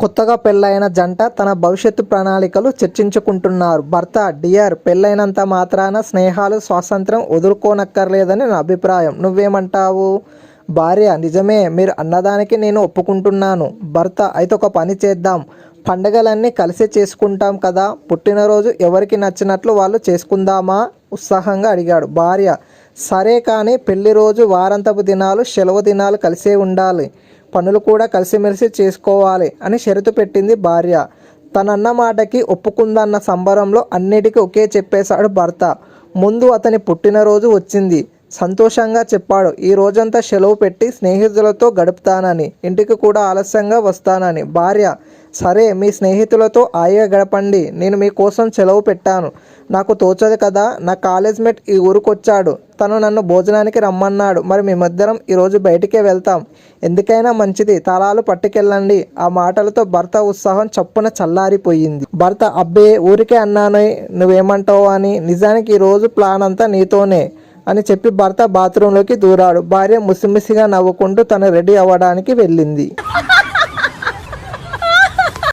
కొత్తగా పెళ్ళైన జంట తన భవిష్యత్తు ప్రణాళికలు చర్చించుకుంటున్నారు. భర్త డియర్ పెళ్ళైనంత మాత్రాన స్నేహాలు స్వాతంత్రం వదులుకోనక్కర్లేదని నా అభిప్రాయం. నువ్వేమంటావు? భార్య నిజమే మీరు అన్నదానికి నేను ఒప్పుకుంటున్నాను. భర్త అయితే ఒక పని చేద్దాం. పండగలన్నీ కలిసి చేసుకుంటాం కదా. పుట్టినరోజు ఎవరికి నచ్చినట్లు వాళ్ళు చేసుకుందామా? ఉత్సాహంగా అడిగాడు. భార్య సరే కానీ పెళ్ళి రోజు వారంతపు దినాలు సెలవు దినాలు కలిసే ఉండాలి. పనులు కూడా కలిసిమెలిసి చేసుకోవాలి అని షరతు పెట్టింది భార్య. తనన్న మాటకి ఒప్పుకుందన్న సంబరంలో అన్నిటికీ ఒకే చెప్పేశాడు భర్త. ముందు అతని పుట్టినరోజు వచ్చింది. సంతోషంగా చెప్పాడు ఈ రోజంతా సెలవు పెట్టి స్నేహితులతో గడుపుతానని ఇంటికి కూడా ఆలస్యంగా వస్తానని. భార్య సరే మీ స్నేహితులతో హాయిగా గడపండి. నేను మీకోసం సెలవు పెట్టాను. నాకు తోచదు కదా నా కాలేజ్ మేట్ ఈ ఊరికొచ్చాడు. తను నన్ను భోజనానికి రమ్మన్నాడు. మరి మేమిద్దరం ఈరోజు బయటికే వెళ్తాం. ఎందుకైనా మంచిది. తలాలు పట్టుకెళ్ళండి. ఆ మాటలతో భర్త ఉత్సాహం చప్పున చల్లారిపోయింది. భర్త అబ్బే ఊరికే అన్నాను నువ్వేమంటావు అని. నిజానికి ఈరోజు ప్లాన్ అంతా నీతోనే అని చెప్పి భర్త బాత్రూంలోకి దూరాడు. భార్య ముసిముసిగా నవ్వుకుంటూ తను రెడీ అవ్వడానికి వెళ్ళింది.